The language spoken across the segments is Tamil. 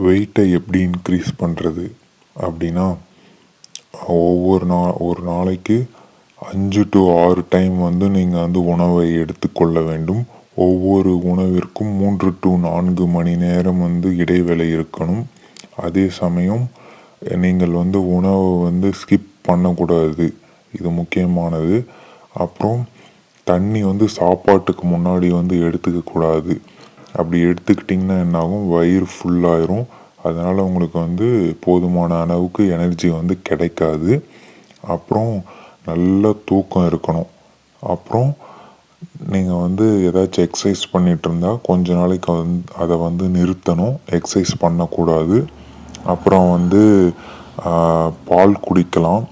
வெயிட்டை எப்படி இன்க்ரீஸ் பண்ணுறது அப்படின்னா ஒவ்வொரு நா ஒரு நாளைக்கு அஞ்சு டு ஆறு டைம் வந்து நீங்கள் வந்து உணவை எடுத்துக்கொள்ள வேண்டும். ஒவ்வொரு உணவிற்கும் மூன்று டு நான்கு மணி நேரம் வந்து இடைவேளை இருக்கணும். அதே சமயம் நீங்கள் வந்து உணவை வந்து ஸ்கிப் பண்ணக்கூடாது. இது முக்கியமானது. அப்புறம் தண்ணி வந்து சாப்பாட்டுக்கு முன்னாடி வந்து எடுத்துக்கக்கூடாது அப்படி எடுத்துக்கிட்டிங்கன்னா என்னாகும்? வயிறு ஃபுல்லாயிரும் அதனால் உங்களுக்கு வந்து போதுமான அளவுக்கு எனர்ஜி வந்து கிடைக்காது. அப்புறம் நல்ல தூக்கம் இருக்கணும். அப்புறம் நீங்கள் வந்து ஏதாச்சும் எக்ஸசைஸ் பண்ணிகிட்டு இருந்தால் கொஞ்ச நாளைக்கு வந்து அதை வந்து நிறுத்தணும். எக்ஸசைஸ் பண்ணக்கூடாது. அப்புறம் வந்து பால் குடிக்கலாம்.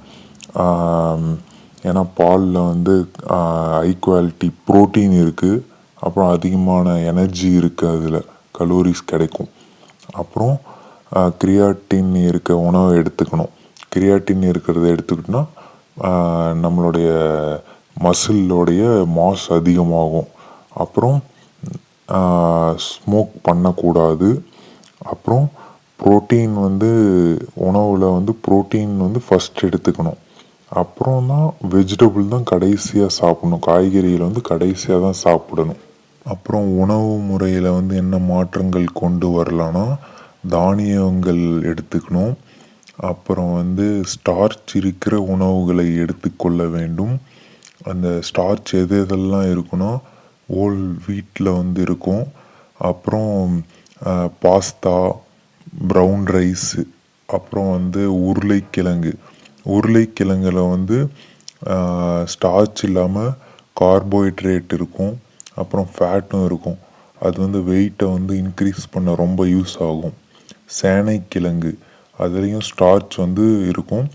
ஏன்னா பாலில் வந்து ஹை குவாலிட்டி ப்ரோட்டீன் இருக்குது அப்புறம் அதிகமான எனர்ஜி இருக்குது அதில். கலோரிஸ் கிடைக்கும். அப்புறம் கிரியாட்டின் இருக்க உணவை எடுத்துக்கணும். கிரியாட்டின் இருக்கிறத எடுத்துக்கிட்டோன்னா நம்மளுடைய மசிலோடைய மாஸ் அதிகமாகும். அப்புறம் ஸ்மோக் பண்ணக்கூடாது. அப்புறம் ப்ரோட்டீன் வந்து உணவில் வந்து ப்ரோட்டீன் வந்து ஃபஸ்ட் எடுத்துக்கணும். அப்புறம் தான் வெஜிடபிள் தான் கடைசியாக சாப்பிடணும். காய்கறிகள் வந்து கடைசியாக தான் சாப்பிடணும். அப்புறம் உணவு முறையில் வந்து என்ன மாற்றங்கள் கொண்டு வரலான்னா தானியங்கள் எடுத்துக்கணும். அப்புறம் வந்து ஸ்டார்ச் இருக்கிற உணவுகளை எடுத்துக்கொள்ள வேண்டும். அந்த ஸ்டார்ச் எது எதெல்லாம் இருக்குன்னா ஓல் வீட்டில் வந்து இருக்கும். அப்புறம் பாஸ்தா ப்ரௌன் ரைஸு அப்புறம் வந்து உருளைக்கிழங்கு. உருளைக்கிழங்குல வந்து ஸ்டார்ச் இல்லாமல் கார்போஹைட்ரேட் இருக்கும். அப்புறம் ஃபேட்டும் இருக்கும். அது வந்து வெயிட்டை வந்து இன்க்ரீஸ் பண்ண ரொம்ப யூஸ் ஆகும். சேனைக்கிழங்கு அதுலேயும் ஸ்டார்ச் வந்து இருக்கும்.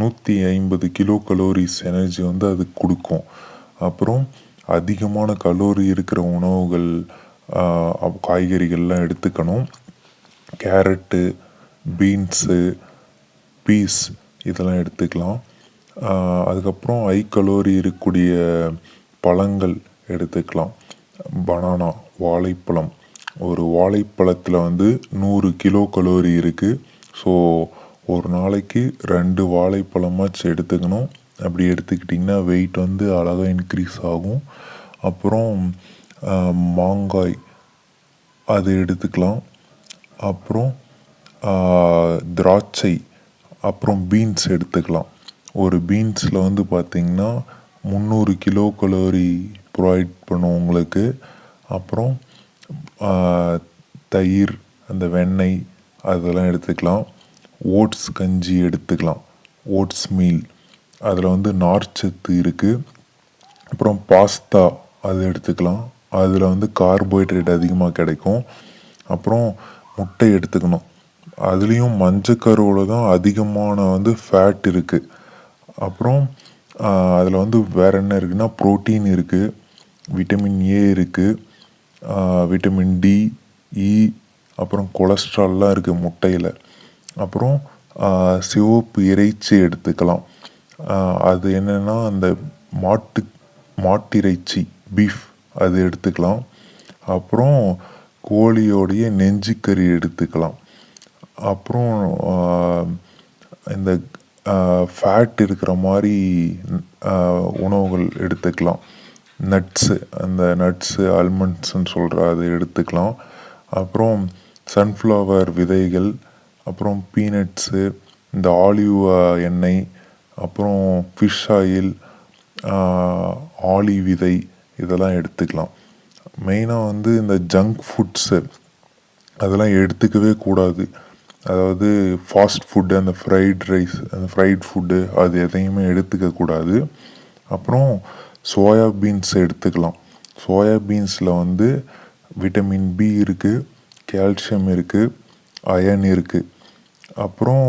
நூற்றி ஐம்பது கிலோ கலோரிஸ் எனர்ஜி வந்து அது கொடுக்கும். அப்புறம் அதிகமான கலோரி இருக்கிற உணவுகள் காய்கறிகள்லாம் எடுத்துக்கணும். கேரட்டு பீன்ஸு பீஸ் இதெல்லாம் எடுத்துக்கலாம். அதுக்கப்புறம் ஹை கலோரி இருக்கக்கூடிய பழங்கள் எடுத்துக்கலாம். பனானா வாழைப்பழம். ஒரு வாழைப்பழத்தில் வந்து நூறு கிலோ கலோரி இருக்குது ஸோ ஒரு நாளைக்கு ரெண்டு வாழைப்பழமாச்சு எடுத்துக்கணும். அப்படி எடுத்துக்கிட்டிங்கன்னா வெயிட் வந்து அழகாக இன்க்ரீஸ் ஆகும். அப்புறம் மாங்காய் அது எடுத்துக்கலாம். அப்புறம் திராட்சை அப்புறம் பீன்ஸ் எடுத்துக்கலாம். ஒரு பீன்ஸில் வந்து பார்த்திங்கன்னா முந்நூறு கிலோ கலோரி ப்ரொவைட் பண்ணும் உங்களுக்கு அப்புறம் தயிர் அந்த வெண்ணெய் அதெல்லாம் எடுத்துக்கலாம். ஓட்ஸ் கஞ்சி எடுத்துக்கலாம். Oats meal. அதில் வந்து நார்ச்சத்து இருக்குது அப்புறம் பாஸ்தா அது எடுத்துக்கலாம். அதில் வந்து கார்போஹைட்ரேட் அதிகமாக கிடைக்கும். அப்புறம் முட்டை எடுத்துக்கணும். அதுலேயும் மஞ்சக்கருவில் தான் அதிகமான வந்து ஃபேட் இருக்குது அப்புறம் அதில் வந்து வேறு என்ன இருக்குன்னா ப்ரோட்டீன் இருக்குது விட்டமின் ஏ இருக்குது விட்டமின் டி இ அப்புறம் கொலஸ்ட்ரால்லாம் இருக்குது முட்டையில். அப்புறம் சிவப்பு இறைச்சி எடுத்துக்கலாம். அது என்னென்னா அந்த மாட்டு மாட்டிறைச்சி பீஃப் அது எடுத்துக்கலாம். அப்புறம் கோழியோடைய நெஞ்சுக்கறி எடுத்துக்கலாம். அப்புறம் இந்த ஃபேட் இருக்கிற மாதிரி உணவுகள் எடுத்துக்கலாம். நட்ஸு அந்த நட்ஸு ஆல்மண்ட்ஸுன்னு சொல்கிற அது எடுத்துக்கலாம். அப்புறம் சன்ஃப்ளவர் விதைகள் அப்புறம் பீனட்ஸு இந்த ஆலிவ் எண்ணெய் அப்புறம் ஃபிஷ் ஆயில் ஆலி விதை இதெல்லாம் எடுத்துக்கலாம். மெயினாக வந்து இந்த ஜங்க் ஃபுட்ஸு அதெல்லாம் எடுத்துக்கவே கூடாது. அதாவது ஃபாஸ்ட் ஃபுட்டு அந்த ஃப்ரைட் ரைஸ் அந்த ஃப்ரைட் ஃபுட்டு அது எதையுமே எடுத்துக்கக்கூடாது அப்புறம் சோயா பீன்ஸ் எடுத்துக்கலாம். சோயா பீன்ஸில் வந்து விட்டமின் பி இருக்குது கால்சியம் இருக்குது அயன் இருக்குது அப்புறம்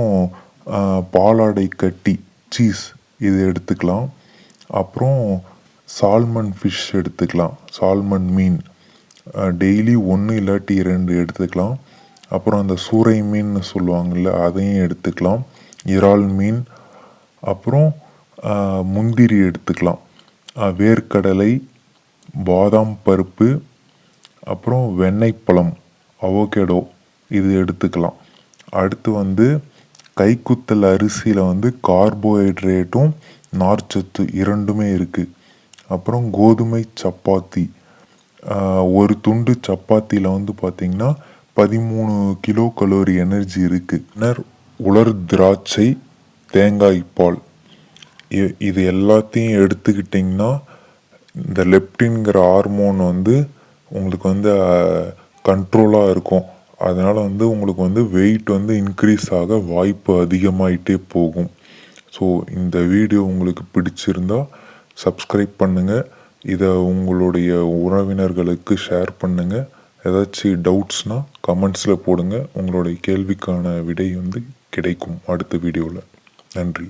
பாலாடை கட்டி சீஸ் இது எடுத்துக்கலாம். அப்புறம் சால்மன் ஃபிஷ் எடுத்துக்கலாம். சால்மன் மீன். டெய்லி ஒன்று இல்லாட்டி ரெண்டு எடுத்துக்கலாம். அப்புறம் அந்த சூறை மீன் சொல்லுவாங்கள்ல அதையும் எடுத்துக்கலாம். இறால் மீன். அப்புறம் முந்திரி எடுத்துக்கலாம். வேர்க்கடலை பாதாம் பருப்பு அப்புறம் வெண்ணெய் பழம் இது எடுத்துக்கலாம். அடுத்து வந்து கைக்குத்தல் அரிசியில் வந்து கார்போஹைட்ரேட்டும் நார்ச்சத்து இரண்டுமே இருக்குது அப்புறம் கோதுமை சப்பாத்தி ஒரு துண்டு சப்பாத்தியில் வந்து பார்த்திங்கன்னா பதிமூணு கிலோ கலோரி எனர்ஜி இருக்குது பின்னர் உலர் திராட்சை தேங்காய் பால். இது எல்லாத்தையும் எடுத்துக்கிட்டிங்கன்னா இந்த லெப்டின்கிற ஹார்மோன் வந்து உங்களுக்கு வந்து கண்ட்ரோலாக இருக்கும். அதனால் வந்து உங்களுக்கு வந்து வெயிட் வந்து இன்க்ரீஸ் ஆக வாய்ப்பு அதிகமாயிட்டே போகும். ஸோ இந்த வீடியோ உங்களுக்கு பிடிச்சிருந்தா சப்ஸ்கிரைப் பண்ணுங்கள் இதை உங்களுடைய உறவினர்களுக்கு ஷேர் பண்ணுங்கள் ஏதாச்சும் டவுட்ஸ்னால் கமெண்ட்ஸில் போடுங்க. உங்களுடைய கேள்விக்கான விடை வந்து கிடைக்கும் அடுத்த வீடியோவில் நன்றி.